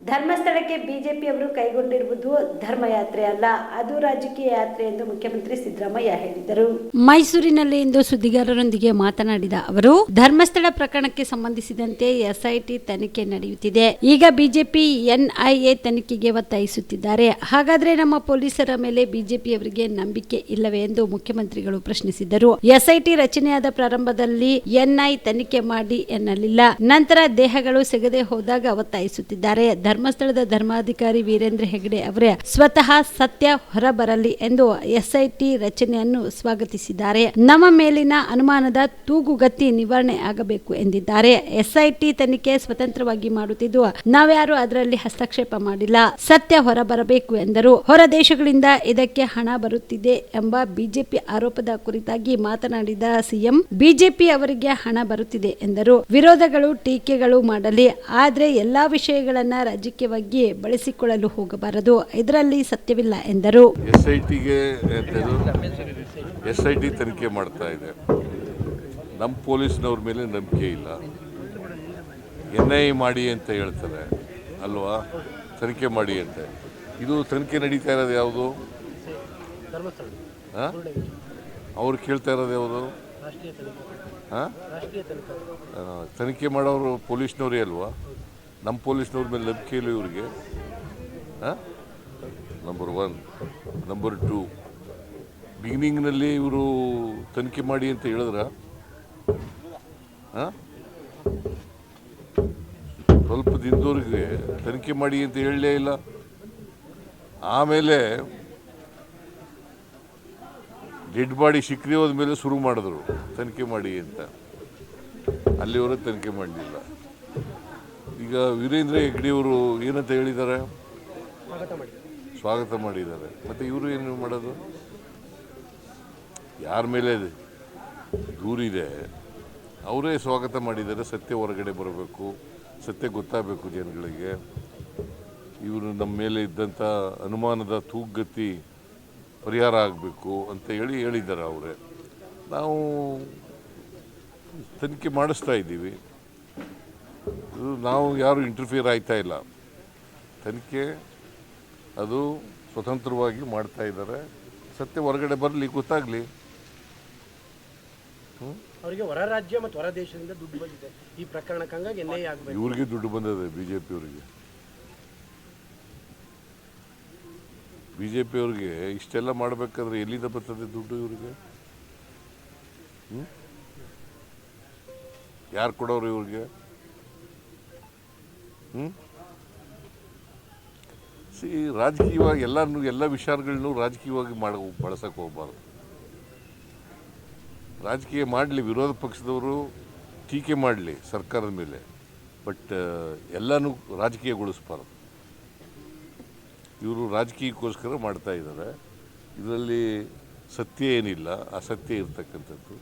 ಧರ್ಮಸ್ಥಳಕ್ಕೆ ಬಿಜೆಪಿ ಅವರು ಕೈಗೊಂಡಿರುವುದು ಧರ್ಮಯಾತ್ರೆ ಅಲ್ಲ, ಅದು ರಾಜಕೀಯ ಯಾತ್ರೆ ಎಂದು ಮುಖ್ಯಮಂತ್ರಿ ಸಿದ್ದರಾಮಯ್ಯ ಹೇಳಿದರು ಮೈಸೂರಿನಲ್ಲಿ ಇಂದು ಸುದ್ದಿಗಾರರೊಂದಿಗೆ ಮಾತನಾಡಿದ ಅವರು, ಧರ್ಮಸ್ಥಳ ಪ್ರಕರಣಕ್ಕೆ ಸಂಬಂಧಿಸಿದಂತೆ ಎಸ್ಐಟಿ ತನಿಖೆ ನಡೆಯುತ್ತಿದೆ. ಈಗ ಬಿಜೆಪಿ ಎನ್ಐಎ ತನಿಖೆಗೆ ಒತ್ತಾಯಿಸುತ್ತಿದ್ದಾರೆ. ಹಾಗಾದ್ರೆ ನಮ್ಮ ಪೊಲೀಸರ ಮೇಲೆ ಬಿಜೆಪಿಯವರಿಗೆ ನಂಬಿಕೆ ಇಲ್ಲವೇ ಎಂದು ಮುಖ್ಯಮಂತ್ರಿಗಳು ಪ್ರಶ್ನಿಸಿದರು ಎಸ್ಐಟಿ ರಚನೆಯಾದ ಪ್ರಾರಂಭದಲ್ಲಿ ಎನ್ಐ ತನಿಖೆ ಮಾಡಿ ಎನ್ನಲಿಲ್ಲ. ನಂತರ ದೇಹಗಳು ಸಿಗದೆ ಹೋದಾಗ ಒತ್ತಾಯಿಸುತ್ತಿದ್ದಾರೆ. ಧರ್ಮಸ್ಥಳದ ಧರ್ಮಾಧಿಕಾರಿ ವೀರೇಂದ್ರ ಹೆಗಡೆ ಅವರೇ ಸ್ವತಃ ಸತ್ಯ ಹೊರಬರಲಿ ಎಂದು ಎಸ್ಐಟಿ ರಚನೆಯನ್ನು ಸ್ವಾಗತಿಸಿದ್ದಾರೆ. ನಮ್ಮ ಮೇಲಿನ ಅನುಮಾನದ ತೂಗುಗತಿ ನಿವಾರಣೆ ಆಗಬೇಕು ಎಂದಿದ್ದಾರೆ. ಎಸ್ಐಟಿ ತನಿಖೆ ಸ್ವತಂತ್ರವಾಗಿ ಮಾಡುತ್ತಿದ್ದು ನಾವ್ಯಾರು ಅದರಲ್ಲಿ ಹಸ್ತಕ್ಷೇಪ ಮಾಡಿಲ್ಲ. ಸತ್ಯ ಹೊರಬರಬೇಕು ಎಂದರು. ಹೊರ ದೇಶಗಳಿಂದ ಇದಕ್ಕೆ ಹಣ ಬರುತ್ತಿದೆ ಎಂಬ ಬಿಜೆಪಿ ಆರೋಪದ ಕುರಿತಾಗಿ ಮಾತನಾಡಿದ ಸಿಎಂ, ಬಿಜೆಪಿ ಅವರಿಗೆ ಹಣ ಬರುತ್ತಿದೆ ಎಂದರು. ವಿರೋಧಗಳು ಟೀಕೆಗಳು ಮಾಡಲಿ. ಆದ್ರೆ ಎಲ್ಲಾ ವಿಷಯಗಳನ್ನ ರಾಜಕೀಯವಾಗಿ ಬಳಸಿಕೊಳ್ಳಲು ಹೋಗಬಾರದು. ಇದರಲ್ಲಿ ಸತ್ಯವಿಲ್ಲ ಎಂದರು. ಎಸ್ ಐ ಟಿಗೆ ಎಸ್ ಐ ಟಿ ತನಿಖೆ ಮಾಡ್ತಾ ಇದೆ. ನಮ್ಮ ಪೊಲೀಸ್ನವ್ರ ಮೇಲೆ ನಂಬಿಕೆ ಇಲ್ಲ. ಎನ್ ಐ ಮಾಡಿ ಅಂತ ಹೇಳ್ತಾರೆ. ಅಲ್ವಾ? ತನಿಖೆ ಮಾಡಿ ಅಂತ. ಇದು ತನಿಖೆ ನಡೀತಾ ಇರೋದು ಯಾವುದು? ಹಾಂ? ಅವ್ರು ಕೇಳ್ತಾ ಇರೋದು ಯಾವುದು? ಹಾಂ ತನಿಖೆ ಮಾಡೋರು ಪೊಲೀಸ್ನವರೇ ಅಲ್ವಾ? ನಮ್ಮ ಪೊಲೀಸ್ನವ್ರ ಮೇಲೆ ನಂಬಿಕೆ ಇಲ್ಲ ಇವ್ರಿಗೆ. ಹಾಂ? ನಂಬರ್ ಒನ್ ನಂಬರ್ ಟೂ ಬಿಗಿನಿಂಗ್ನಲ್ಲಿ ಇವರು ತನಿಖೆ ಮಾಡಿ ಅಂತ ಹೇಳಿದ್ರ? ಸ್ವಲ್ಪ ದಿನದವ್ರಿಗೆ ತನಿಖೆ ಮಾಡಿ ಅಂತ ಹೇಳಲೇ ಇಲ್ಲ. ಆಮೇಲೆ ಡೆಡ್ ಬಾಡಿ ಹೋದ ಮೇಲೆ ಶುರು ಮಾಡಿದ್ರು. ತನಿಖೆ ಮಾಡಿ ಅಂತ. ಅಲ್ಲಿವರೆಗೆ ತನಿಖೆ ಮಾಡಲಿಲ್ಲ. ಈಗ ವೀರೇಂದ್ರ ಹೆಗ್ಡೆಯವರು ಏನಂತ ಹೇಳಿದ್ದಾರೆ? ಸ್ವಾಗತ ಮಾಡಿದ್ದಾರೆ. ಮತ್ತು ಇವರು ಏನು ಮಾಡೋದು? ಯಾರ ಮೇಲೆ ದೂರಿದೆ ಅವರೇ ಸ್ವಾಗತ ಮಾಡಿದ್ದಾರೆ. ಸತ್ಯ ಹೊರಗಡೆ ಬರಬೇಕು ಸತ್ಯ ಗೊತ್ತಾಗಬೇಕು ಜನಗಳಿಗೆ. ಇವರು ನಮ್ಮ ಮೇಲೆ ಇದ್ದಂಥ ಅನುಮಾನದ ತೂಗತಿ ಪರಿಹಾರ ಆಗಬೇಕು ಅಂತ ಹೇಳಿ ಹೇಳಿದ್ದಾರೆ ಅವರೇ. ನಾವು ತನಿಖೆ ಮಾಡಿಸ್ತಾ ಇದ್ದೀವಿ. ಇದು ನಾವು ಯಾರು ಇಂಟರ್ಫಿಯರ್ ಆಯ್ತಾ ಇಲ್ಲ. ತನಿಖೆ ಅದು ಸ್ವತಂತ್ರವಾಗಿ ಮಾಡ್ತಾ ಇದ್ದಾರೆ. ಸತ್ಯ ಹೊರಗಡೆ ಬರಲಿ ಗೊತ್ತಾಗಲಿ. ಅವರಿಗೆ ಹೊರ ರಾಜ್ಯ ಮತ್ತು ಹೊರ ದೇಶದಿಂದ ದುಡ್ಡು ಬಂದಿದೆ. ಈ ಪ್ರಕರಣಕ್ಕೆ ಹಂಗಾಗಿ ಎನ್ ಐ ಆಗಬೇಕು. ಇವ್ರಿಗೆ ದುಡ್ಡು ಬಂದಿದೆ B J BJP B J ಪಿಯವ್ರಿಗೆ ಇಷ್ಟೆಲ್ಲ ಮಾಡಬೇಕಾದ್ರೆ ಎಲ್ಲಿಂದ ಬರ್ತದೆ ದುಡ್ಡು ಇವರಿಗೆ? ಯಾರು ಕೊಡೋರು ಇವ್ರಿಗೆ? ಸಿ, ರಾಜಕೀಯವಾಗಿ ಎಲ್ಲನೂ ಎಲ್ಲ ವಿಚಾರಗಳನ್ನೂ ರಾಜಕೀಯವಾಗಿ ಮಾಡ ಬಳಸಕ್ಕೆ ಹೋಗ್ಬಾರ್ದು. ರಾಜಕೀಯ ಮಾಡಲಿ, ವಿರೋಧ ಪಕ್ಷದವರು ಟೀಕೆ ಮಾಡಲಿ ಸರ್ಕಾರದ ಮೇಲೆ. ಬಟ್ ಎಲ್ಲನೂ ರಾಜಕೀಯಗೊಳಿಸ್ಬಾರ್ದು. ಇವರು ರಾಜಕೀಯಕ್ಕೋಸ್ಕರ ಮಾಡ್ತಾ ಇದ್ದಾರೆ ಇದರಲ್ಲಿ ಸತ್ಯ ಏನಿಲ್ಲ, ಅಸತ್ಯ ಇರ್ತಕ್ಕಂಥದ್ದು.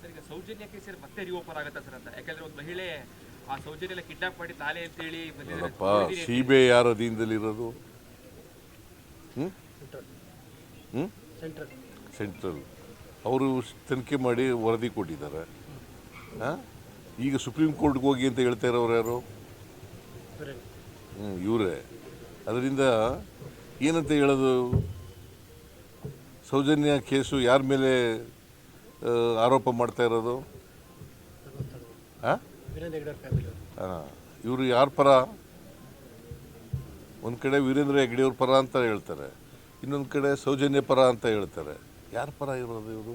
ಸರ್, ಈಗ ಸೌಜನ್ಯ ಕೇಸ್ ಮತ್ತೆ ಆಗುತ್ತೆ ಸರ್ ಅಂತ? ಯಾಕಂದ್ರೆ ಒಂದು ಮಹಿಳೆ ಆ ಸೌಜನ್ಯ ಕಿಡ್ನಾಪ್ ಮಾಡಿ ತಾಲೆ ಸಿ ಬಿ ಐ ಯಾರ ಅಧೀನದಲ್ಲಿರೋದು ಹ್ಞೂ ಹ್ಞೂ ಸೆಂಟ್ರಲ್ ಸೆಂಟ್ರಲ್ ಅವರು ತನಿಖೆ ಮಾಡಿ ವರದಿ ಕೊಟ್ಟಿದ್ದಾರೆ. ಹಾಂ? ಈಗ ಸುಪ್ರೀಂ ಕೋರ್ಟ್ಗೆ ಹೋಗಿ ಅಂತ ಹೇಳ್ತಾ ಇರೋರು ಯಾರು? ಹ್ಞೂ ಇವರೇ. ಅದರಿಂದ ಏನಂತ ಹೇಳೋದು? ಸೌಜನ್ಯ ಕೇಸು ಯಾರ ಮೇಲೆ ಆರೋಪ ಮಾಡ್ತಾ ಇರೋದು? ಹಾಂ ಇವರು ಯಾರ ಪರ? ಒಂದು ಕಡೆ ವೀರೇಂದ್ರ ಹೆಗ್ಡೆಯವ್ರ ಪರ ಅಂತ ಹೇಳ್ತಾರೆ, ಇನ್ನೊಂದು ಕಡೆ ಸೌಜನ್ಯ ಪರ ಅಂತ ಹೇಳ್ತಾರೆ. ಯಾರ ಪರ ಇರೋದು ಇವರು?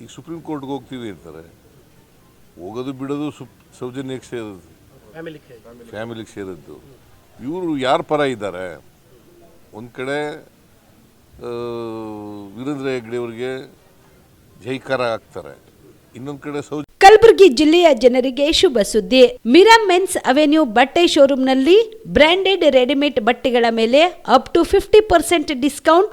ಈಗ ಸುಪ್ರೀಂ ಕೋರ್ಟ್ಗೆ ಹೋಗ್ತೀವಿ ಅಂತಾರೆ. ಹೋಗೋದು ಬಿಡೋದು ಸುಪ್ ಸೌಜನ್ಯಕ್ಕೆ ಸೇರೋದು ಫ್ಯಾಮಿಲಿ ಫ್ಯಾಮಿಲಿಗೆ ಸೇರಿದ್ದು. ಇವರು ಯಾರ ಪರ ಇದ್ದಾರೆ? ಒಂದು ಕಡೆ ವೀರೇಂದ್ರ ಹೆಗ್ಡೆ ಅವರಿಗೆ ಜೈಕಾರ ಆಗ್ತಾರೆ. ಇನ್ನೊಂದು ಕಡೆ ಸೌಜ ಕಲಬುರಗಿ ಜಿಲ್ಲೆಯ ಜನರಿಗೆ ಶುಭ ಸುದ್ದಿ. ಮಿರಾ ಮೆನ್ಸ್ ಅವೆನ್ಯೂ ಬಟ್ಟೆ ಶೋರೂಮ್ನಲ್ಲಿ ಬ್ರಾಂಡೆಡ್ ರೆಡಿಮೇಡ್ ಬಟ್ಟೆಗಳ ಮೇಲೆ up to fifty percent discount